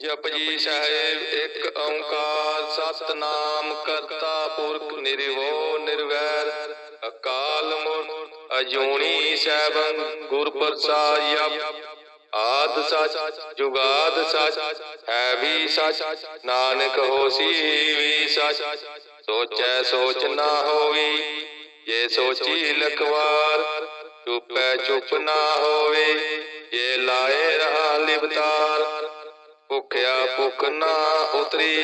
ਜਪਜੀ ਸਾਹਿਬ ਇੱਕ ਓੰਕਾਰ ਸਤਨਾਮ ਕਰਤਾ ਪੁਰਖ ਨਿਰਭਉ ਨਿਰਵੈਰ ਅਕਾਲ ਮੂਰਤ ਅਜੂਨੀ ਸੈਭੰ ਗੁਰ ਪ੍ਰਸਾਦ ਆਦ ਸਚ ਜੁਗਾਦ ਸਚ ਹੈ ਵੀ ਸਚ ਨਾਨਕ ਹੋਸੀ ਵੀ ਸਚ। ਸੋਚੈ ਸੋਚ ਨਾ ਹੋਈ ਜੇ ਸੋਚੀ ਲਖਵਾਰ ਚੁਪੈ ਚੁਪ ਨਾ ਹੋਵੇ ਜੇ ਲਾਏ ਰਹਾ ਲਿਵਤਾਰ। ਭੁਖਿਆ ਭੁਖ ਨਾ ਉਤਰੀ,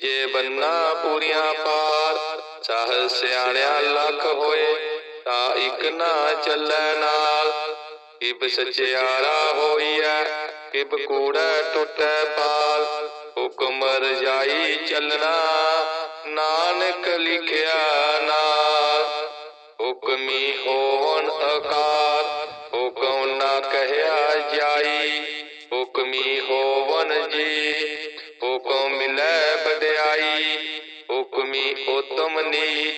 ਜੇ ਬੰਨਾ ਪੂਰੀਆਂ ਪਾਰ ਸਾਹ ਸਿਆਣਿਆ ਲੱਖ ਹੋਏ, ਤਾਂ ਇੱਕ ਨਾ ਚੱਲੈ ਨਾਲ। ਕਿਬ ਸਚਿਆਰਾ ਹੋਈਐ, ਕਿਬ ਕੂੜਾ ਟੁੱਟੈ ਪਾਲ। ਹੁਕਮ ਰਜਾਈ ਚੱਲਣਾ, ਨਾਨਕ ਲਿਖਿਆ ਨਾਲ। ਹੁਕਮੀ ਹੋਣ ਆਕਾਰ ਹੋਵਨ ਹੁਕਮ ਲੈ ਵਡਿਆਈ ਹੁਕਮੀ ਉਤਮ ਨੀ।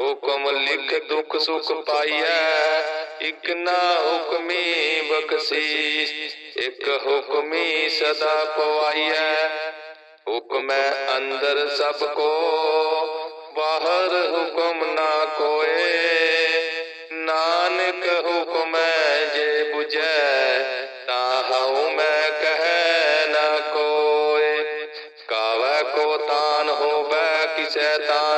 ਹੁਕਮ ਲਿਖ ਦੁਖ ਸੁਖ ਪਾਈਐ, ਇਕ ਨਾ ਹੁਕਮੀ ਬਖਸ਼ੀਸ਼, ਇਕ ਹੁਕਮੀ ਸਦਾ ਪਵਾਈਐ। ਹੁਕਮੈ ਅੰਦਰ ਸਭ ਕੋ, ਬਾਹਰ ਹੁਕਮ ਨਾ ਕੋਏ। ਨਾਨਕ ਹੁਕਮ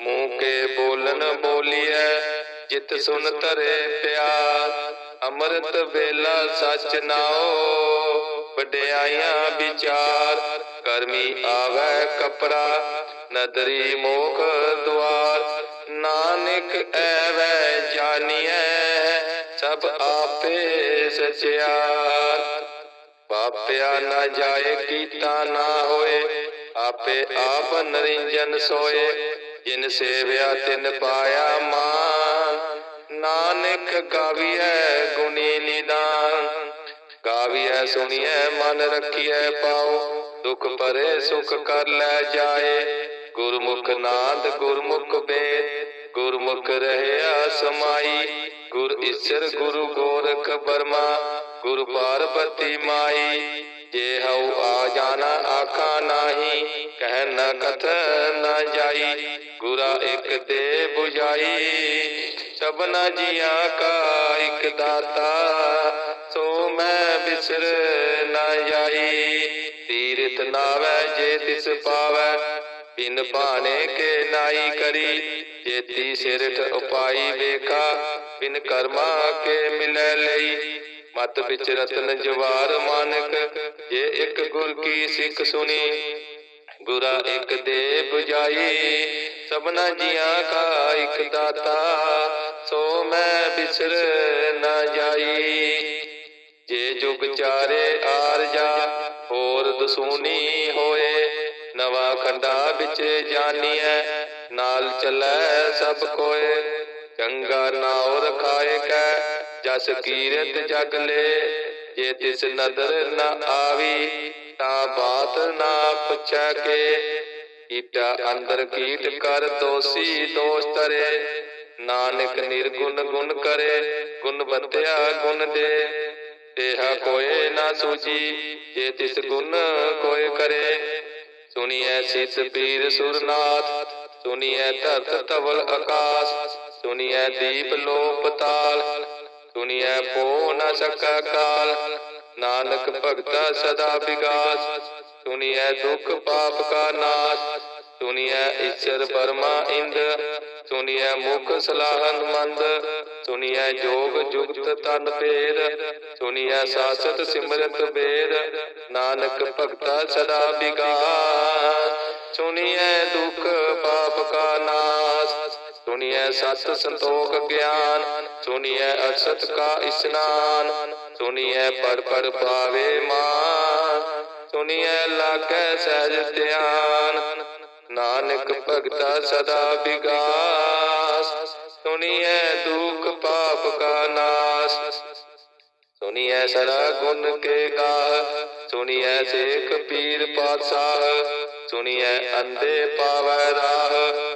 ਮੂੰਹ ਕੇ ਬੋਲਨ ਬੋਲੀਐ, ਜਿਤ ਸੁਨ ਤਰੇ ਪਿਆਰ। ਅੰਮ੍ਰਿਤ ਵੇਲਾ ਸਚ ਨਾਓ ਵਡਿਆਈਆਂ ਵਿਚਾਰ। ਕਰਮੀ ਆਵੈ ਕਪੜਾ ਨਦਰੀ ਮੋਖ ਦੁਆਰ। ਨਾਨਕ ਐਵੈ ਜਾਣੀਐ ਸਭ ਆਪੇ ਸਚਿਆਰ। ਪਾਪਿਆ ਨਾ ਜਾਏ ਕੀਤਾ ਨਾ ਹੋਏ, ਆਪੇ ਆਪ ਨਰਿੰਜਨ ਸੋਏ। ਜਿਨ ਸੇਵਿਆ ਤਿਨ ਪਾਇਆ ਮਾਨ। ਨਾਨਕ ਗਾਵੀਐ ਗੁਣੀ ਨਿਦਾਨ। ਗਾਵੀਐ ਸੁਣੀਐ ਮਨ ਰੱਖੀਐ ਪਾਉ ਦੁਖ ਭਰੇ ਸੁਖ ਕਰ ਲੈ ਜਾਏ। ਗੁਰਮੁਖ ਨਾਦ ਗੁਰਮੁਖ ਬੇਦ। ਗੁਰਮੁਖ ਰਹਿਆ ਸਮਾਈ। ਗੁਰ ਈਸ਼ਰ ਗੁਰੂ ਗੋਰਖ ਬਰਮਾ। ਗੁਰ ਪਾਰਬਤੀ ਮਾਈ। ਜੇ ਹਉ ਆ ਜਾਣਾ ਆਖਾ ਨਾਹੀ, ਕਹਿ ਨ ਕਥ ਨ ਜਾਈ, ਗੁਰਾ ਇਕ ਦੇ 부ਜਾਈ ਸਭਨਾ ਜੀਆਂ ਕਾ ਇਕ ਦਾਤਾ, ਸੋ ਮੈਂ ਬਿਸਰ ਨ ਜਾਈ। ਤੀਰਥ ਨਾਵੈ ਜੇ ਤਿਸ ਪਾਵੈ, ਬਿਨ ਭਾਣੇ ਕੇ ਨਾਈ ਕਰੀ। ਜੇਤੀ ਸਿਰਠ ਉਪਾਈ ਵੇਖਾ, ਬਿਨ ਕਰਮਾ ਕੇ ਮਿਲੈ ਲਈ। ਮਤ ਵਿੱਚ ਰਤਨ ਜਵਾਰ ਮਾਨਕ ਜੇ ਇੱਕ ਗੁਰ ਕੀ ਸਿੱਖ ਸੁਣੀ ਗੁਰਾ ਇੱਕ ਦੇ 부ਜਾਈ ਸਭਨਾ ਜੀਆਂ ਕਾ ਇੱਕ ਦਾਤਾ ਸੋ ਮੈਂ ਬਿਸਰ ਨਾ ਜਾਈ। ਜੇ ਜੁਗ ਚਾਰੇ ਆਰ ਜਾ ਹੋਰ ਦਸੂਨੀ ਹੋਏ। ਨਵਾ ਖੰਡਾ ਵਿੱਚ ਜਾਣੀਐ ਨਾਲ ਚੱਲੈ ਸਭ ਕੋਏ। ਚੰਗਾ ਨਾਉ ਰਖਾਏ ਕੈ ਜਸ ਕੀਰਤ ਜਗ ਲੈ। ਜੇ ਤਿਸ ਨਦਰ ਨਾ ਆਵੀ, ਤਾਂ ਬਾਤ ਨਾ ਪੁੱਛੈ ਕੇ। ਕੀਟਾ ਅੰਦਰ ਕੀਟ ਕਰ ਦੋਸੀ ਦੋਸ਼ ਤਰੇ ਨਾਨਕ ਨਿਰਗੁਣ ਗੁਣ ਕਰੇ, ਗੁਣ ਬਤਿਆ ਗੁਣ ਦੇ। ਤੇਹਾ ਕੋਏ ਨਾ ਸੂਜੀ ਜੇ ਤਿਸ ਗੁਣ ਕੋਏ ਕਰੇ। ਸੁਣੀਐ ਸਿਸ ਪੀਰ ਸੁਰਨਾਥ, ਸੁਣੀਐ ਧਰਤ ਧਵਲ ਆਕਾਸ਼ ਸੁਣੀਐ ਦੀਪ ਲੋ ਪਤਾਲ ਸੁਣੀਐ ਪੋ ਨ ਸਕਾ ਕਾਲ। ਨਾਨਕ ਭਗਤਾ ਸਦਾ ਵਿਗਾਸ। ਸੁਣੀਐ ਦੁਖ ਪਾਪ ਕਾ ਨਾਸ਼। ਸੁਣੀਐ ਈਸ਼ਰ ਬਰਮਾ ਇੰਦ। ਸੁਣੀਐ ਮੁਖ ਸਲਾਹਨ ਮੰਦ। ਸੁਣੀਐ ਜੋਗ ਜੁਗਤ ਤਨ ਭੇਦ। ਸੁਣੀਐ ਸਾਸਤ ਸਿਮਰਤ ਵੇਦ। ਨਾਨਕ ਭਗਤਾ ਸਦਾ ਬਿਗਾਸ ਸੁਣੀਐ ਦੁਖ ਪਾਪ ਕਾ ਨਾਸ। ਸੁਣੀਐ ਸਤ ਸੰਤੋਖ ਗਿਆਨ, ਸੁਣੀਐ ਅਸਤ ਕਾ ਇਸਨਾਨ, ਸੁਣੀਐ ਪਰ ਪਰ ਪਾਵੇ ਮਾਨ, ਸੁਣੀਐ ਲਾਗੈ ਸਹਿਜ ਧਿਆਨ, ਨਾਨਕ ਭਗਤਾ ਸਦਾ ਵਿਗਾਸ, ਸੁਣੀਐ ਦੁਖ ਪਾਪ ਕਾ ਨਾਸ, ਸੁਣੀਐ ਸਦਾ ਗੁਣ ਕੇ ਗਾਹ, ਸੁਣੀਐ ਸੇਖ ਪੀਰ ਪਾਤਸ਼ਾਹ, ਸੁਣੀਐ ਅੰਧੇ ਪਾਵੈ ਰਾਹ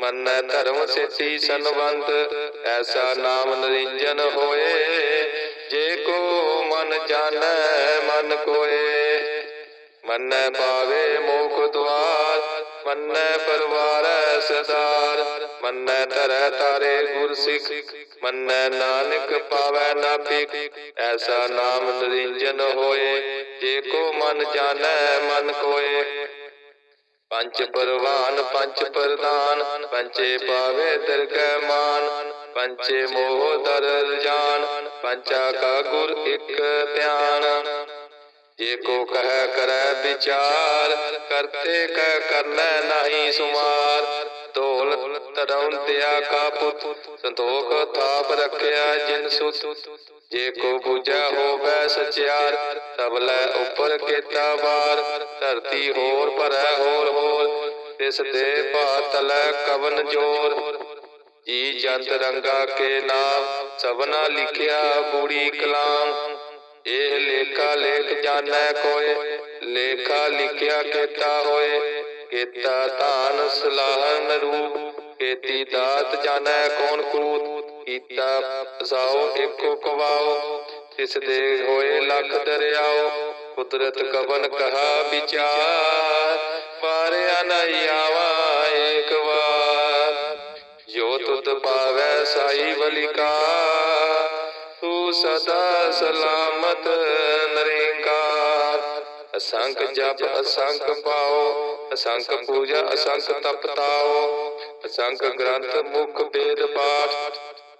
ਮੰਨੈ ਧਰਮ ਸੇਤੀ ਸੰਵੰਤ ਐਸਾ ਨਾਮ ਨਰਿੰਜਨ ਹੋਏ। ਜੇ ਕੋ ਮਨ ਜਾਣੈ, ਮਨ ਕੋਏ। ਮੰਨੈ ਪਾਵੇ ਮੋਖ ਦੁਆਰ, ਮੰਨੈ ਪਰਵਾਰੈ ਸਦਾਰ ਮੰਨੈ ਧਰੈ ਤਾਰੇ ਗੁਰ ਸਿੱਖ ਮੰਨੈ ਨਾਨਕ ਪਾਵੈ ਨਾ ਐਸਾ ਨਾਮ ਨਿਰੰਜਨ ਹੋਏ। ਜੇ ਕੋ ਮਨ ਜਾਣੈ, ਮਨ ਕੋਏ। ਪੰਚ ਪਰਵਾਨ ਪੰਚ ਪ੍ਰਦਾਨ ਪੰਚੇ ਪਾਵੇ ਦਰਗਹਿ ਮਾਨ ਪੰਚੇ ਮੋਹ ਦਰ ਜਾਨ ਪੰਚਾ ਕਾ ਗੁਰ ਇੱਕ ਧਿਆਨ। ਜੇ ਕੋ ਕਹਿ ਕਰੈ ਵਿਚਾਰ, ਕਰਤੇ ਕਹਿ ਕਰਨੈ ਨਹੀਂ ਸੁਮਾਰ। ਢੋਲ ਤੜਾਉਂਦਿਆ ਕਾ ਪੁੱਤ, ਸੰਤੋਖ ਥਾਪ ਰੱਖਿਆ ਜਿਨ ਸੁਤ। ਜੇ ਕੋ ਬੁਝਾ ਹੋਵੇ ਸਚਿਆਰ ਤਬਲੇ ਉੱਪਰ ਕੀਤਾ ਵਾਰ। ਧਰਤੀ ਹੋਰ ਭਰੈ, ਹੋਰ ਹੋਰ। ਤਿਸ ਦੇ ਭਾਤਲੈ ਕਵਨ ਜੋਰ। ਜੀ ਜੰਤ ਰੰਗਾ ਕੇ ਨਾਮ, ਸਭਨਾ ਲਿਖਿਆ ਬੂੜੀ ਕਲਾਮ। ਇਹ ਲੇਖਾ ਲੇਖ ਜਾਣੈ ਕੋਏ, ਲੇਖਾ ਲਿਖਿਆ ਕੀਤਾ ਹੋਏ। ਕੀਤਾ ਧਾਨ ਸਲਾਹਨ ਰੂਪ, ਕੀਤੀ ਦਾਤ ਜਾਣੈ ਕੌਣ ਕੂਤ। ਕੀਤਾ ਸਾਓ ਇੱਕੋ ਕਵਾਓ ਤਿਸ ਦੇ ਹੋਏ ਲੱਖ ਦਰਿਆਓ, ਕੁਦਰਤ ਕਵਨ ਕਹਾ ਵਿਚਾਰ, ਪਾਰਿਆ ਨਹੀਂ ਆਵਾ ਏਕ ਵਾਰ। ਜੋ ਤੁਧ ਪਾਵੈ ਸਾਈ ਬਲਿਕਾ ਤੂੰ ਸਦਾ ਸਲਾਮਤ ਨਰੇਕਾਰ। ਅਸੰਖ ਜਪ, ਅਸੰਖ ਪਾਓ, ਅਸੰਖ ਪੂਜਾ, ਅਸੰਖ ਤਪ ਤਾਓ ਅਸੰਖ ਗ੍ਰੰਥ ਮੁਖ ਵੇਦ ਪਾਠ।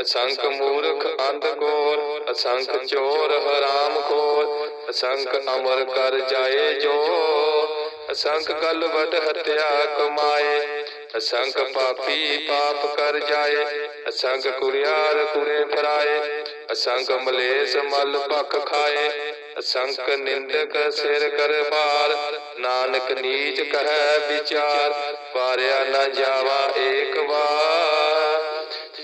ਅਸੰਖ ਮੂਰਖ ਅੰਧ ਕੋਰ ਅਸੰਖ ਚੋਰ ਹਰਾਮ ਖੋਰ ਅਸੰਖ ਅਮਰ ਕਰ ਜਾਏ ਜੋ ਅਸੰਖ ਕਲ ਵਟ ਹਤਿਆ ਕਮਾਏ ਅਸੰਖ ਪਾਪੀ ਪਾਪ ਕਰ ਜਾਏ ਅਸੰਖ ਕੁਰਿਆਰ ਕੁਰੇ ਫਰਾਏ ਅਸੰਖ ਮਲੇਸ ਮਲ ਭਖ ਖਾਏ ਅਸੰਖ ਨਿੰਦਕ ਸਿਰ ਕਰ ਭਾਰ ਨਾਨਕ ਨੀਚ ਕਹੈ ਵਿਚਾਰ ਪਾਰਿਆ ਨ ਜਾਵਾ ਏਕ ਵਾਰ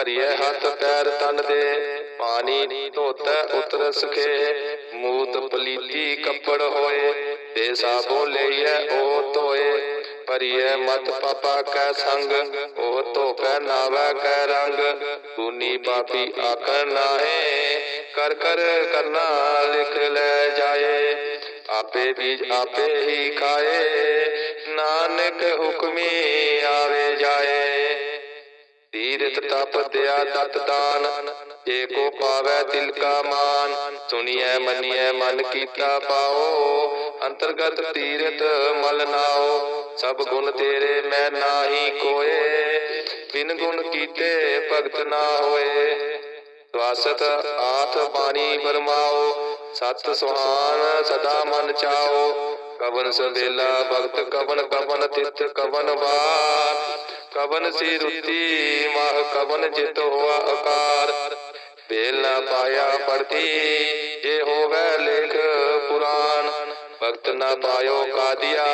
ਭਰੀਏ ਹੱਥ ਪੈਰ ਤਨ ਦੇ, ਪਾਣੀ ਧੋਤੈ ਉਤਰ ਸਖੇ। ਮੂਤ ਪਲੀਤੀ ਕੱਪੜ ਹੋਏ ਤੇ ਸਾਬੋ ਲਈਐ ਉਹ ਧੋਏ। ਭਰੀਏ ਮਤ ਪਾਪਾ ਕੈ ਸੰਗ, ਉਹ ਧੋਪੈ ਨਾਵੈ ਕੈ ਰੰਗ। ਤੂਨੀ ਪਾਪੀ ਆਖਣ ਨਾਹੇ, ਕਰ ਕਰ ਕਰਨਾ ਲਿਖ ਲੈ ਜਾਏ। ਆਪੇ ਬੀਜ ਆਪੇ ਹੀ ਖਾਏ, ਨਾਨਕ ਹੁਕਮੀ ਆਵੇ ਜਾਏ। ਤੀਰਥ ਤਪ ਦਿਆ ਤਤ ਦਾਨ, ਜੇ ਕੋ ਪਾਵੈ ਤਿਲ ਕਾ ਮਾਨ। ਸੁਣੀਐ, ਮੰਨੀਐ, ਮਨ ਕੀਤਾ ਪਾਓ, ਅੰਤਰਗਤ ਤੀਰਥ ਮਲ ਨਾਓ। ਸਭ ਗੁਣ ਤੇਰੇ ਮੈਂ ਨਾਹੀ ਕੋਏ, ਬਿਨ ਗੁਣ ਕੀਤੇ ਭਗਤ ਨਾ ਹੋਏ। ਸਵਾਸਤ ਆਥ ਬਾਣੀ ਬਰਮਾਓ, ਸਤ ਸੁਹਾਨ ਸਦਾ ਮਨ ਚਾਓ। ਕਵਨ ਸਵੇਲਾ ਭਗਤ ਕਵਨ ਕਵਨ ਤਿਤ ਕਵਨ ਵਾਰ। ਕਵਨ ਸੀ ਰੁਤੀ, ਮਾਹ ਕਵਨ ਜਿਤ ਹੋਆ ਆਕਾਰ। ਵੇਲ ਨਾ ਪਾਇਆ ਪੜਤੀ ਜੇ ਹੋਵੇ ਲੇਖ ਪੁਰਾਨ ਭਗਤ ਨਾ ਪਾਇਓ ਕਾਦੀਆ,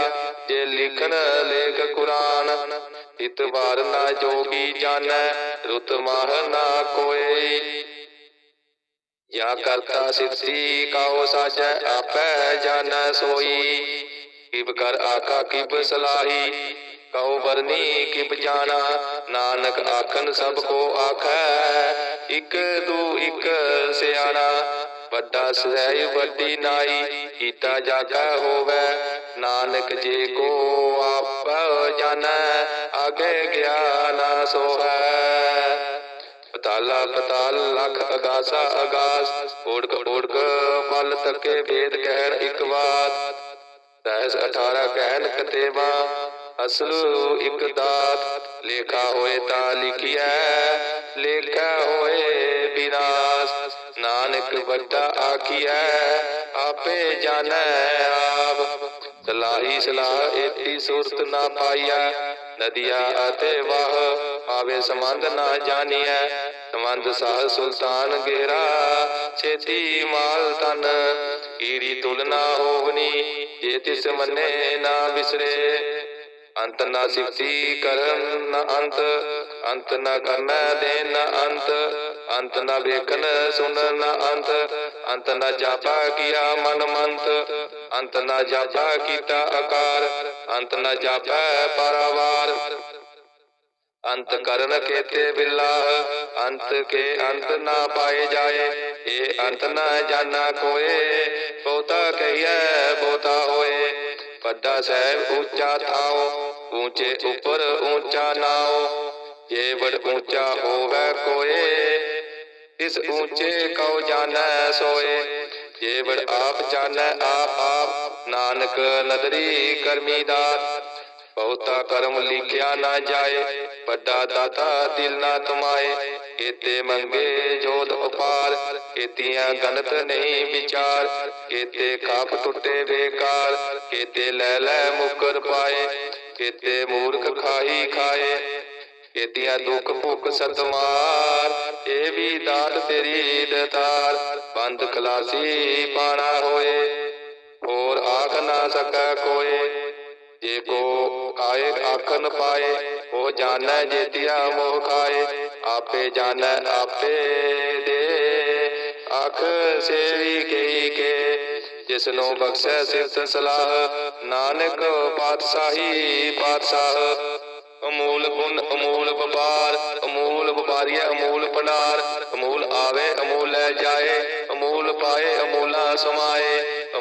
ਜੇ ਲਿਖਨ ਲੇਖ ਕੁਰਾਨ। ਇਤਵਾਰ ਨਾ ਜੋਗੀ ਜਾਣੈ, ਰੁਤ ਮਾਹ ਨਾ ਕੋਏ। ਯਾ ਕਰਤਾ ਸਿਰਤੀ ਕਾਉ ਸਾਜੈ, ਆਪੈ ਜਾਣੈ ਸੋਈ। ਕਿਬ ਕਰ ਆਕਾ ਕਿਬ ਸਲਾਹੀ। ਕਉ ਵਰਨੀ ਕਿਬ ਜਾਣਾ ਨਾਨਕ ਆਖਨ, ਸਭ ਕੋ ਆਖੈ, ਇਕ ਦੂ ਇਕ ਸਿਆਣਾ। ਵੱਡਾ ਸਹਿ ਵੱਡੀ ਨਾਈ, ਕੀਤਾ ਜਾਗਾ ਹੋਵੇ। ਨਾਨਕ ਜੇ ਕੋ ਆਪ ਜਾਣੈ, ਆਗੇ ਗਿਆਨ ਸੋਹੈ। ਪਤਾਲਾ, ਪਤਾਲ, ਲਖ ਅਗਾਸਾ, ਅਗਾਸ। ਓੜਕ ਓੜਕ ਮਲ ਤੱਕੇ, ਵੇਦ ਕਹਿਣ ਇਕ ਬਾਤ ਸਹਿਸ 18 ਕਹਿਣ ਕਤੇਵਾ। ਅਸਲ ਇੱਕ ਦਾਤ ਲੇਖਾ ਹੋਏ ਤਾਂ ਲਿਖਿਆ ਲੇਖਾ ਹੋਏ ਵਿਨਾਸ਼ ਨਾਨਕ ਵੱਡਾ ਆਖੀਐ ਆਪੇ ਜਾਣੈ ਆਪ। ਸਲਾਹੀ ਸਲਾਹ ਏਤੀ ਸੁਰਤ ਨਾ ਪਾਈਆ ਨਦੀਆ ਅਤੇ ਵਾਹ ਆਵੇ ਸੰਬੰਧ ਨਾ ਜਾਣੀਐ ਸੰਬੰਧ ਸਾਹ ਸੁਲਤਾਨ ਗੇਰਾ ਛੇਤੀ ਮਾਲ ਤਨ ਈਰੀ ਤੁਲਨਾ ਹੋਵਨੀ। ਜੇ ਤਿਸ ਮੰਨੇ ਨਾ ਵਿਸਰੇ। ਅੰਤ ਨਾ ਸਿਫਤੀ ਕਰਨ, ਨਾ ਅੰਤ। ਅੰਤ ਨਾ ਕਰਨਾ ਦੇ, ਨਾ ਅੰਤ। ਅੰਤ ਨਾ ਵੇਖਨ ਸੁਨਨ ਨਾ ਅੰਤ। ਅੰਤ ਨਾ ਜਾਪਾ ਕੀਆ ਮਨ ਮੰਤ। ਅੰਤ ਨ ਜਾਪਾ ਕੀਤਾ ਆਕਾਰ। ਅੰਤ ਨਾ ਜਾਪੈ ਪਰਵਾਰ। ਅੰਤ ਕਰਨ ਕੇਤੇ ਬਿਲਾ ਅੰਤ ਕੇ ਅੰਤ ਨਾ ਪਾਏ ਜਾਏ। ਇਹ ਅੰਤ ਨਾ ਜਾਣਾ ਕੋਏ। ਬਹੁਤਾ ਕਹੀਐ, ਬਹੁਤਾ ਹੋਏ। ਵੱਡਾ ਸਹਿਬ ਉੱਚਾ ਥਾਓ ਉੱਚੇ ਉੱਪਰ ਉੱਚਾ ਨਾਓ ਜੇ ਵਡ ਉੱਚਾ ਹੋਵੇ ਕੋਏ ਇਸ ਉੱਚੇ ਕਉ ਜਾਣੈ ਸੋਏ ਜੇ ਵਡ ਆਪ ਜਾਣੈ ਆਪ ਆਪ ਨਾਨਕ ਨਦਰੀ ਕਰਮੀ ਦਾਤ ਬਹੁਤਾ ਕਰਮ ਲਿਖਿਆ ਨਾ ਜਾਏ ਵੱਡਾ ਦਾਤਾ ਦਿਲ ਨਾ ਤੁਮਾਏ ਕੇਤੇ ਮੰਗੇ ਜੋਤ ਉਪਾਰ, ਕੇਤੀਆਂ ਗਨਤ ਨਹੀਂ ਵਿਚਾਰ, ਕੇਤੇ ਖਾਪ ਟੁੱਟੇ ਬੇਕਾਰ, ਕੇਤੇ ਲੈ ਲੈ ਮੁਕਰ ਪਾਏ, ਕੇਤੇ ਮੂਰਖ ਖਾਈ ਖਾਏ, ਕੇਤੀਆਂ ਦੁੱਖ ਭੁੱਖ ਸਤਮਾਰ, ਇਹ ਵੀ ਦਾਤ ਤੇਰੀ ਦਤਾਰ, ਬੰਦ ਖਲਾਸੀ ਪਾਣਾ ਹੋਏ, ਹੋਰ ਆਖ ਨਾ ਸਕੈ ਕੋਏ। ਜੇ ਕੋ ਆਏ ਆਖਨ ਪਾਏ, ਉਹ ਜਾਣੈ ਜੇਤਿਆ ਮੋਹ ਖਾਏ। ਆਪੇ ਜਾਣੈ, ਆਪੇ ਦੇ। ਆਖ ਸੇਵੀ ਕਈ ਕੇ ਜਿਸ ਨੂੰ ਬਖਸ਼ੈ ਸਿਫਤ ਸਲਾਹ, ਨਾਨਕ ਪਾਤਸ਼ਾਹੀ ਪਾਤਸ਼ਾਹ। ਅਮੂਲ ਗੁਣ ਅਮੂਲ ਵਪਾਰ, ਅਮੂਲ ਵਪਾਰੀਆ ਅਮੂਲ ਭੰਡਾਰ ਅਮੂਲ ਆਵੇ, ਅਮੂਲ ਲੈ ਜਾਏ, ਅਮੂਲ ਪਾਏ, ਅਮੂਲਾ ਸਮਾਏ।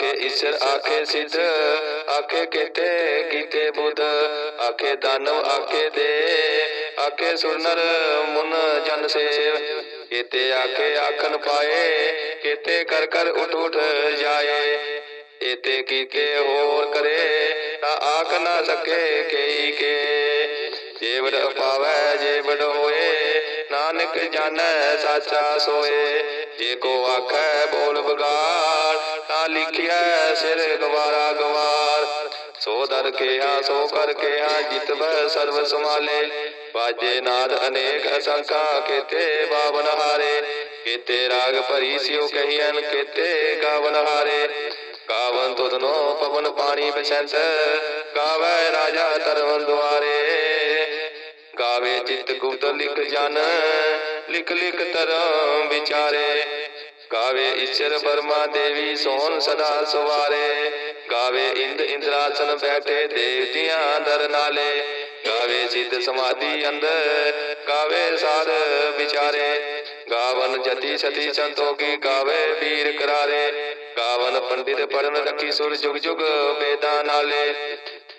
ਆਖੇ ਆਖੇ ਈਸ਼ਰ ਆਖੇ ਸਿੱਧ ਆਖੇ ਕੀਤੇ ਕੀਤੇ ਬੁੱਧ ਆਖੇ ਦਾਨਵ ਆਖੇ ਦੇ ਆਖੇ ਸੁਰਨਰ ਮੁਨ ਜਨ ਸੇਵ ਕੀਤੇ ਆਖੇ ਆਖਨ ਪਾਏ ਕੀਤੇ ਕਰ ਕਰ ਉਠ ਉਠ ਜਾਏ ਇਤੇ ਕੀਤੇ ਹੋਰ ਕਰੇ ਤਾਂ ਆਖ ਨਾ ਸਕੇ ਕਈ ਕੇ ਜੀਵੜ ਪਾਵੈ ਜੀਵੜ ਹੋਏ ਨਾਨਕ ਜਾਣੈ ਸਾਚਾ ਸੋਏ ਜੇ ਕੋ ਆਖੈ ਬੋਲ ਬਗਾੜ ਤਾਂ ਲਿਖਿਆ ਸਿਰ ਗਵਾਰਾ ਗਵਾਰ। ਸੋ ਦਰ ਕਿਹਾ, ਸੋ ਕਰ ਕਿਹਾ ਜਿਤਵੈ ਸਰਬ ਸਮਾਲੇ ਬਾਜੇ ਨਾਦ ਅਨੇਕ ਅਸੰਖਾ, ਕੀਤੇ ਬਾਵਨ ਹਾਰੇ। ਕੀਤੇ ਰਾਗ ਭਰੀ ਸਿਉ ਕਹੀਐਨ, ਕੀਤੇ ਗਾਵਨ ਹਾਰੇ। ਗਾਵਨ ਤੁਧਨੋ ਪਵਨ ਪਾਣੀ ਬਸੰਤ ਗਾਵੇ ਰਾਜਾ ਤਰਵਨ ਦੁਆਰੇ। ਗਾਵੇ ਚਿਤ ਗੁਪਤ ਲਿਖ ਜਨ, ਲਿਖ ਲਿਖ ਤਰਮ ਵਿਚਾਰੇ। ਗਾਵੇ ਈਸ਼ਰ ਬਰਮਾ ਦੇਵੀ ਸੋਨ ਸਦਾ ਸਵਾਰੇ। ਗਾਵੇ ਇੰਦ ਇੰਦਰਾਸਨ ਬੈਠੇ ਦੇਵ ਦੇਵਤਿਆਂ ਦਰ ਨਾਲੇ। ਗਾਵੇ ਸਿੱਧ ਸਮਾਧੀ ਅੰਦਰ, ਗਾਵੇ ਸਾਧ ਵਿਚਾਰੇ। ਗਾਵਨ ਜਤੀ ਸਤੀ ਸੰਤੋਖੀ, ਗਾਵੇ ਵੀਰ ਕਰਾਰੇ। ਗਾਵਨ ਪੰਡਿਤ ਪੜਨ ਰੱਖੀ ਸੁਰ ਜੁਗ ਜੁਗ ਵੇਦਾਂ ਨਾਲੇ।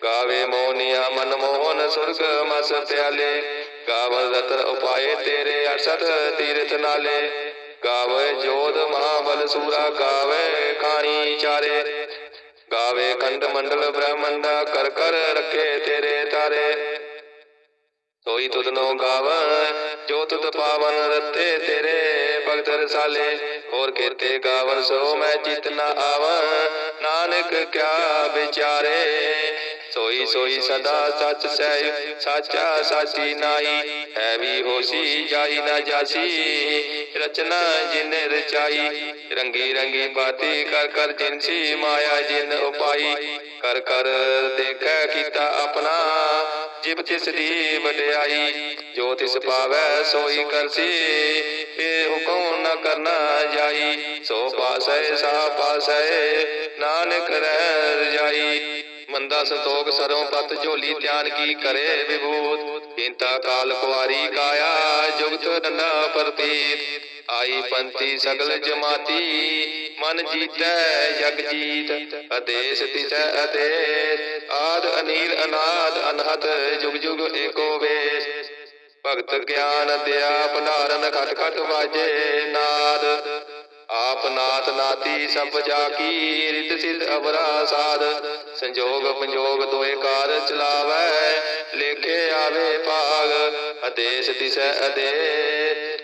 ਗਾਵੇ ਮੋਨੀਆ ਮਨ ਮੋਹਨ ਸੁਰਗ ਮਸ ਪਿਆਲੇ। ਗਾਵਨ ਰਤਨ ਉਪਾਏ ਤੇਰੇ ਅਰਸਤ ਤੀਰਥ ਨਾਲੇ। ਗਾਵੇ ਜੋਧ ਮਹਾਬਲ ਸੂਰਾ ਗਾਵੇ ਖਾਣੀ ਚਾਰੇ। ਗਾਵੇ ਖੰਡ ਮੰਡਲ ਬ੍ਰਹਮੰਡਾ ਕਰ ਕਰ ਰੱਖੇ ਤੇਰੇ ਤਾਰੇ। ਸੋਈ ਤੁਧਨੋ ਗਾਵੈ, ਜੋ ਤੁਧ ਪਾਵਨ ਰਤੇ ਤੇਰੇ ਭਗਤ ਰਸਾਲੇ। ਹੋਰ ਕੀਤੇ ਗਾਵਨ ਸੋ ਮੈਂ ਚਿਤ ਨ ਆਵੈ, ਨਾਨਕ ਕਿਆ ਵਿਚਾਰੇ। ਸੋਈ ਸੋਈ ਸਦਾ ਸੱਚ ਸਹਿ, ਸਾਚਾ ਸਾਚੀ ਨਾਈ ਹੈ ਵੀ ਹੋਸੀ ਜਾਈ ਨਾ ਜਾਸੀ। ਰਚਨਾ ਜਿਨ ਰਚਾਈ, ਰੰਗੀ ਰੰਗੀ ਬਾਤੀ ਕਰ ਕਰ ਜਿਨਸੀ ਮਾਇਆ ਜਿਨ ਉਪਾਈ। ਕਰ ਕਰ ਦੇਖੈ ਕੀਤਾ ਆਪਣਾ, ਜਿਬ ਤਿਸ ਦੀ ਵਡਿਆਈ। ਜੋ ਤਿਸ ਪਾਵੈ ਸੋਈ ਕਰਸੀ ਇਹ ਹੁਕਮ ਨ ਕਰਨਾ ਜਾਈ। ਸੋ ਪਾਸੈ ਸਾ ਪਾਸੈ, ਨਾਨਕ ਰਹਿ ਰਜਾਈ। ਮੰਦਾ ਸੰਤੋਖ ਸਰੋਂ ਪਤ ਝੋਲੀ ਧਿਆਨ ਕੀ ਕਰੇ ਵਿਭੂਤ? ਕਿੰਤਾ ਕਾਲ ਕੁਵਾਰੀ ਕਾਇਆ, ਜੁਗਤ ਨੰਨਾ ਪ੍ਰਤੀਤ। ਆਈ ਪੰਤੀ ਸਗਲ ਜਮਾਤੀ, ਮਨ ਜੀਤੈ ਜਗ ਜੀਤ। ਅਦੇਸ ਤਿਸੈ ਅਦੇਸ ਆਦ ਅਨੀਲ ਅਨਾਦ ਅਨਹਤ ਜੁਗ ਜੁਗ ਏਕੋ ਵੇਸ। ਭਗਤ ਗਿਆਨ ਦਿਆ ਭੰਡਾਰਨ ਖਟ ਖਟ ਵਾਜੇ ਨਾਦ। ਆਪ ਨਾਤ ਨਾਤੀ ਸਭ ਜਾ ਕੀ ਰਿਤ ਸਿਧ ਅਵਰਾ ਸਾਧ। ਸੰਜੋਗ ਪੰਜੋਗ ਦੋਏ ਕਾਰ ਚਲਾਵੈ, ਲੇਖੇ ਆਵੇ ਭਾਗ ਅਦੇਸ ਦਿਸੈ ਅਦੇ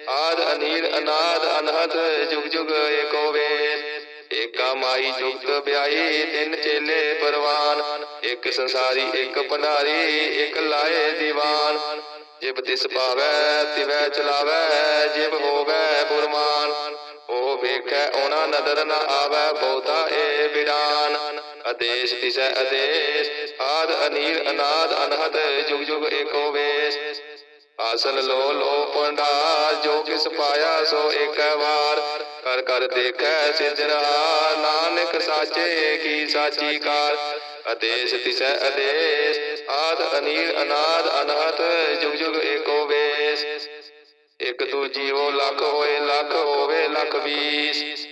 ਆਦ ਅਨੀਲ ਅਨਾਦ ਅਨਹਦ, ਜੁਗ ਜੁਗ ਏਕੋ ਵੇਸ ਏਕਾ ਮਾਈ ਜੁਗਤ ਵਿਆਈ ਤਿੰਨ ਚੇਲੇ ਪਰਵਾਨ। ਇੱਕ ਸੰਸਾਰੀ, ਇੱਕ ਭੰਡਾਰੀ, ਇੱਕ ਲਾਏ ਦੀਵਾਨ। ਜਿਬ ਤਿਸ ਪਾਵੈ ਤਿਵੈ ਚਲਾਵੈ, ਜਿਬ ਹੋਵੈ ਗੁਰਮਾਨ ਉਹ ਵੇਖੈ, ਉਹਨਾਂ ਨਦਰ ਨ ਆਵੈ, ਬਹੁਤਾ ਏ ਬਿਡਾਨ ਅਦੇਸ਼ ਤਿਸੈ ਅਦੇਸ਼ ਆਦ, ਅਨੀਲ, ਅਨਾਦ, ਅਨਹਦ ਜੁਗ ਜੁਗ ਏਕੋ ਵੇਸ। ਆਸਨ ਲੋ ਲੋ ਪੰਡਾ ਜੋ ਕਿਸ ਪਾਇਆ, ਸੋ ਏਕ ਵਾਰ। ਕਰ ਕਰ, ਦੇਖੈ ਸਿਜਰਾ ਨਾਨਕ ਸਾਚੇ ਕੀ ਸਾਚੀ ਕਾਰ। ਅਦੇਸ਼ ਤਿਸੈ ਅਦੇਸ਼ ਆਦ, ਅਨੀਲ, ਅਨਾਦ ਅਨਹਤ ਜੁਗ ਜੁਗ ਏਕੋ ਵੇਸ। ਇਕ ਦੂਜੀ ਜੀਵੋ ਲੱਖ ਹੋਏ, ਲੱਖ ਹੋਵੇ, ਲੱਖ ਵੀਸ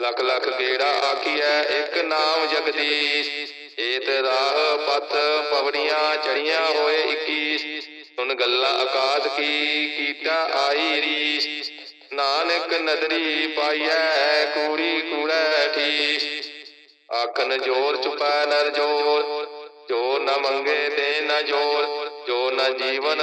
ਲੱਖ ਲੱਖ ਗੇੜਾ ਆਖੀਐ, ਇੱਕ ਨਾਮ ਜਗਦੀਸ਼। ਏਤ ਰਾਹ ਪਤ ਪਵੜੀਆਂ ਚੜੀਆਂ ਹੋਏ 21 ਸੁਣ ਗੱਲਾਂ ਆਕਾਸ਼ ਕੀ ਕੀਤਾ ਆਈ ਰੀਸ। ਨਾਨਕ ਨਦਰੀ ਪਾਈਐ, ਕੂੜੀ ਕੂੜੈ ਠੀਸ। ਆਖਨ ਜੋਰ ਚੁਪੈ ਨਰ ਜੋਰ, ਜੋ ਨ ਮੰਗੇ ਤੇ ਨ ਜੋਰ, ਜੋ ਨ ਜੀਵਨ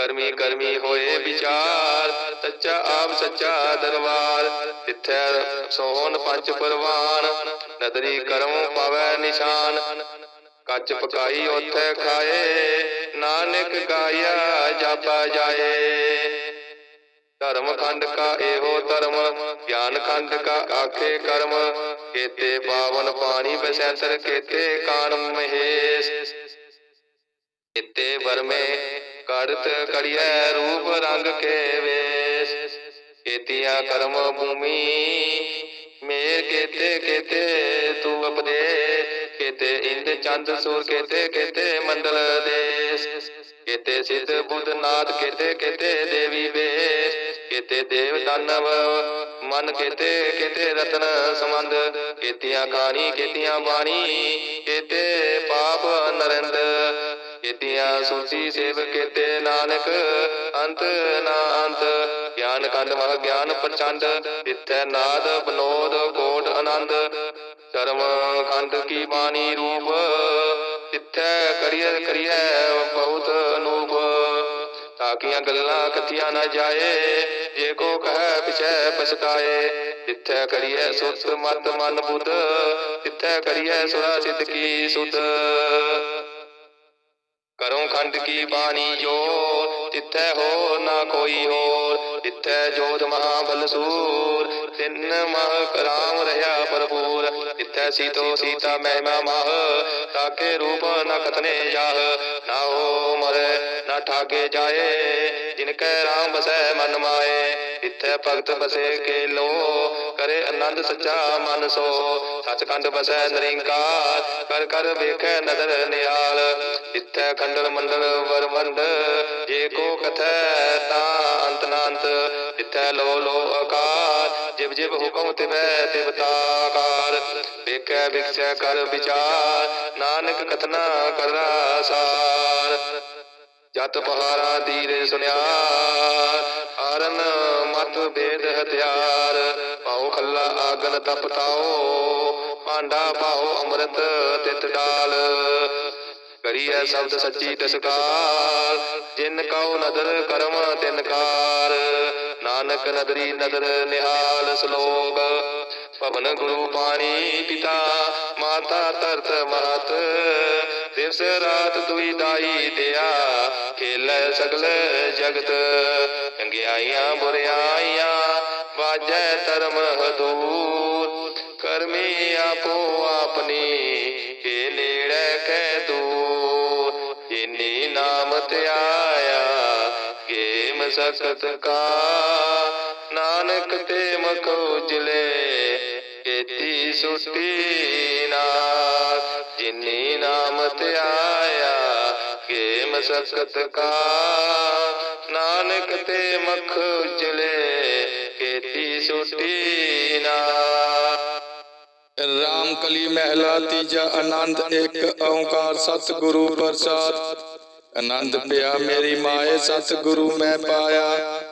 ਕਰਮੀ ਕਰਮੀ ਹੋਏ ਵਿਚਾਰ, ਸੱਚਾ ਆਪ ਸੱਚਾ ਦਰਬਾਰ ਤਿੱਥੈ ਸੋਹਣ ਪੰਜ ਪਰਵਾਨ, ਨਦਰੀ ਕਰਮ ਪਾਵੈ ਨਿਸ਼ਾਨ। ਕੱਚ ਪਕਾਈ ਉਥੇ ਖਾਏ, ਨਾਨਕ ਗਾਇਆ ਜਾਪਾ ਜਾਏ। ਧਰਮ ਖੰਡ ਕਾ ਇਹੋ ਧਰਮ, ਗਿਆਨ ਖੰਡ ਕਾ ਆਖੇ ਕਰਮ। ਕੇਤੇ ਪਾਵਨ ਪਾਣੀ ਬਸੰਤਰ, ਕੇਤੇ ਕਾਨ ਮਹੇਸ਼। ਕਿਤੇ ਵਰਮੇ ਕਰਤ ਕੜੀਐ ਰੂਪ ਰੰਗ ਕੇ ਵੇਸ਼। ਕੀਤੀਆਂ ਕਰਮ ਭੂਮੀ, ਮੇਰ ਕੇਤੇ ਕੇਤੇ ਤੂੰ ਅਪਦੇ ਕੇਤੇ ਇੰਦ ਚੰਦ, ਸੂਰ ਕੇਤੇ ਕੇਤੇ ਮੰਡਲ ਦੇਸ਼। ਕੇਤੇ ਸਿੱਧ ਬੁੱਧ ਨਾਥ ਕੇਤੇ ਕੇਤੇ ਦੇਵੀ ਵੇਸ਼। ਕੇਤੇ ਦੇਵ ਦਾਨਵ, ਮਨ ਕੇਤੇ ਕੇਤੇ ਰਤਨ ਸੰਬੰਧ। ਕੇਤੀਆਂ ਕਹਾਣੀ ਕੇਤੀਆਂ ਬਾਣੀ ਕੇਤੇ ਕੀਤੀਆਂ ਸੂਚੀ ਸੇਵ ਕੀਤੇ ਨਾਨਕ, ਅੰਤ ਨਾ ਅੰਤ ਗਿਆਨ ਕੰਦ ਮਹ ਗਿਆਨ ਪ੍ਰਚੰਡ, ਤਿੱਥੈ ਨਾਦ ਬਨੋਦ ਕੋਟ ਆਨੰਦ। ਕਰਮ ਖੰਡ ਕੀ ਬਾਣੀ ਰੂਪ, ਤਿੱਥੈ ਕਰੀਏ ਕਰੀਏ ਬਹੁਤ ਅਨੂਪ। ਤਾਕੀਆਂ ਗੱਲਾਂ ਕਥੀਆਂ ਨਾ ਜਾਏ, ਜੇ ਕੋ ਕਹੈ ਪਿਛੈ ਪਛਤਾਏ। ਤਿੱਥੈ ਕਰੀਐ ਸੁਤ ਮਤ ਮਨ ਬੁੱਧ, ਤਿੱਥੈ ਕਰੀਐ ਸੁਰਾ ਸਿੱਧ ਕੀ ਸੁਧ। ਕਰੋਂ ਖੰਡ ਕੀ ਬਾਣੀ ਜੋ ਤਿੱਥੈ ਹੋਰ ਨਾ ਕੋਈ ਹੋਰ, ਤਿੱਥੈ ਜੋਤ ਮਹਾ ਬਲਸੂਰ। ਤਿੰਨ ਮਹ ਕਰਾਮ ਰਹਾ ਭਰਪੂਰ, ਤਿੱਥੈ ਸੀਤੋ ਸੀਤਾ ਮਹਿਮਾ ਮਹ, ਤਾਕੇ ਰੂਪ ਨ ਕਤਨੇ ਜਾਹ। ਨਾ ਹੋ ਮਰੇ, ਨਾ ਠਾਗੇ ਜਾਏ, ਜਿਨ ਕੈ ਰਾਮ ਬਸੈ ਮਨ ਮਾਏ। ਤਿੱਥੈ ਭਗਤ ਬਸੇ ਕੇ ਲੋ ਕਰੇ ਆਨੰਦ ਸੱਚਾ ਮਨ ਸੋ। ਸਚਖੰਡ ਬਸੈ ਨਿਰੰਕਾਰ, ਕਰ ਕਰ ਵੇਖੈ ਨਦਰ ਨਿਹਾਲ। ਤਿੱਥੈ ਖੰਡਲ ਮੰਡਲ ਵਰਮੰਡ ਜੇ ਕੋ ਕਥੈ ਤਾ ਅੰਤ ਨਾ ਅੰਤ ਲੋ ਲੋ ਆਕਾਰ, ਜਿਵ ਜਿਵ ਹੁਕਮ ਤਿਵੈ ਤਿਵ ਤਾਕਾਰ। ਵੇਖੈ ਵਿਖਸੈ ਕਰ ਵਿਚਾਰ, ਨਾਨਕ ਕਥਨਾ ਕਰਨਾ ਸਾਰ। ਜਤ ਪਹਾਰਾ ਦੀਰੇ ਸੁਨਿਆਰ, ਹਰਨ ਮਤ ਬੇਦ ਹਥਿਆਰ ਪਾਉ ਖੱਲਾ ਆਗਨ ਤਪਤਾਓ ਭਾਂਡਾ ਪਾਉ ਅੰਮ੍ਰਿਤ ਤਿਤ ਡਾਲ। ਕਰੀਐ ਸ਼ਬਦ ਸੱਚੀ ਤਸਕਾਰ, ਜਿਨ ਕਉ ਨਦਰ ਕਰਮ ਤਿਨ ਕਾਰ ਨਾਨਕ ਨਦਰੀ ਨਦਰ ਨਿਹਾਲ ਸ਼ਲੋਕ ਪਵਨ ਗੁਰੂ ਪਾਣੀ ਪਿਤਾ, ਮਾਤਾ ਤਰਤ ਮਾਤ ਦਿਵਸ ਰਾਤ ਦੁਈ ਦਾਈ ਦਿਆ, ਖੇਲੇ ਸਗਲ ਜਗਤ। ਚੰਗਿਆਈਆਂ ਬੁਰਿਆਈਆਂ, ਵਾਜੈ ਧਰਮ ਹਦੂਰ। ਕਰਮੀ ਆਪੋ ਆਪਣੀ ਕੇ ਨੇੜੇ ਕੈ ਦੂਰ। ਜਿਨੀ ਨਾਮ ਧਿਆਇਆ ਕੇ ਮਸਕਤ ਕਾ। ਨਾਨਕ ਤੇ ਮੁਖ ਉਜਲੇ ਕੀਤੀ ਸੁਟੀ ਨਾਥ ਜਿਨੀ ਨਾਮ ਧਿਆਇਆ ਕੇ ਮਸਕਤ ਕਾ। ਨਾਨਕ ਤੇ ਮੁਖ ਉਜਲੇ ਕੀਤੀ ਸੁਟੀ ਨਾਥ ਰਾਮ ਕਲੀ ਮਹਿਲਾ ਤੀਜਾ ਆਨੰਦ, ਇੱਕ ਓੰਕਾਰ ਸਤਿਗੁਰੂ ਪ੍ਰਸਾਦ। ਆਨੰਦ ਪਿਆ ਮੇਰੀ ਮਾਏ, ਸਤਿਗੁਰੂ ਮੈਂ ਪਾਇਆ।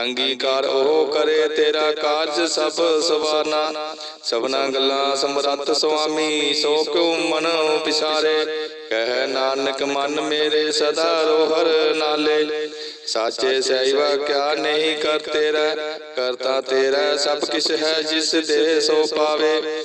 ਅੰਗੀਕਾਰ ਉਹ ਕਰੇ, ਤੇਰਾ ਕਾਰਜ ਸਭ ਸਵਾਰਨਾ। ਸਭਨਾ ਗੱਲਾਂ ਸਮਰੱਥ ਸੁਆਮੀ, ਸੋ ਕਿਉ ਮਨ ਵਿਸਾਰੇ ਕਹਿ ਨਾਨਕ, ਮਨ ਮੇਰੇ ਸਦਾ ਰੋ ਨਾਲੇ। ਸਾਚੇ ਸਹਿਵਾ ਕਿਆ ਨਹੀਂ ਕਰ ਤੇਰਾ? ਕਰਤਾ ਤੇਰਾ ਸਭ ਕਿਛ ਹੈ, ਜਿਸ ਦੇ ਸੋ ਪਾਵੇ।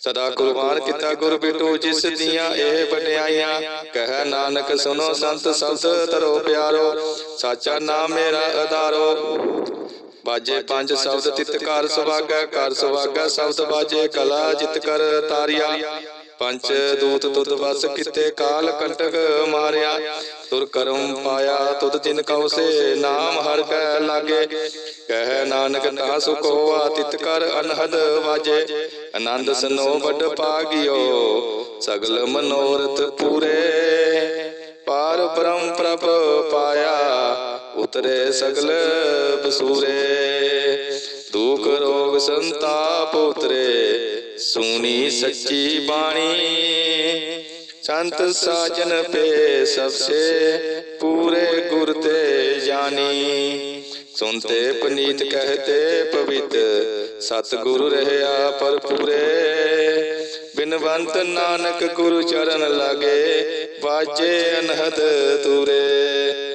ਸਦਾ ਕੁਰਬਾਨ ਕੀਤਾ ਗੁਰ ਬਿਟੂ ਜਿਸ ਦੀਆਂ ਇਹ ਵਡਿਆਈਆਂ ਕਹਿ ਨਾਨਕ ਸੁਨੋ ਸੰਤ ਸ਼ਬਦ ਤਰੋ ਪਿਆਰੋ। ਸਾਚਾ ਨਾਮ ਮੇਰਾ ਆਧਾਰੋ ਬਾਜੇ ਪੰਜ ਸ਼ਬਦ ਤਿਤ ਕਰ ਸੁਭਾਗੈ ਕਰ ਸੁਭਾਗੈ ਸ਼ਬਦ ਬਾਜੇ ਕਲਾ ਜਿਤ ਕਰ ਤਾਰਿਆ। ਪੰਜ ਦੂਤ ਤੁਧ ਵਸ ਕਿਤੇ ਕਾਲ ਕੰਟਕ ਮਾਰਿਆ। ਤੁਰ ਕਰਮ ਪਾਇਆ ਤੁਧ ਜਿਨ ਕਉ ਸੇ ਨਾਮ ਹਰ ਕੈ ਲਾਗੇ। ਕਹਿ ਨਾਨਕ ਤਾ ਸੁਖ ਹੋਆ ਤਿਤ ਕਰ ਅਨਹਦ ਵਾਜੇ। ਆਨੰਦ ਸਨੋ ਵੱਡ ਪਾਗਿਓ ਸਗਲ ਮਨੋਰਥ ਪੂਰੇ ਪਾਰ। ਪਾਰ ਬ੍ਰਹਮ ਪ੍ਰਭ ਪਾਇਆ, ਉਤਰੇ ਸਗਲ ਬਸੂਰੇ। ਦੁਖ ਰੋਗ ਸੰਤਾਪ ਉਤਰੇ, ਸੁਣੀ ਸੱਚੀ ਬਾਣੀ। ਸੰਤ ਸਾਜਨ ਪੇ ਸਭਸੇ, ਪੂਰੇ ਗੁਰ ਤੇ ਜਾਣੀ। ਸੁਨਤੇ ਪਨੀਤ ਕਹਤੇ, ਪਵਿੱਤ ਸਤ ਗੁਰੂ ਪਰ ਪਰਪੂਰੇ ਬਿਨਵੰਤ ਨਾਨਕ ਗੁਰੂ ਚਰਨ ਲਾਗੇ, ਵਾਜੇ ਅਨਹਦ ਤੂਰੇ।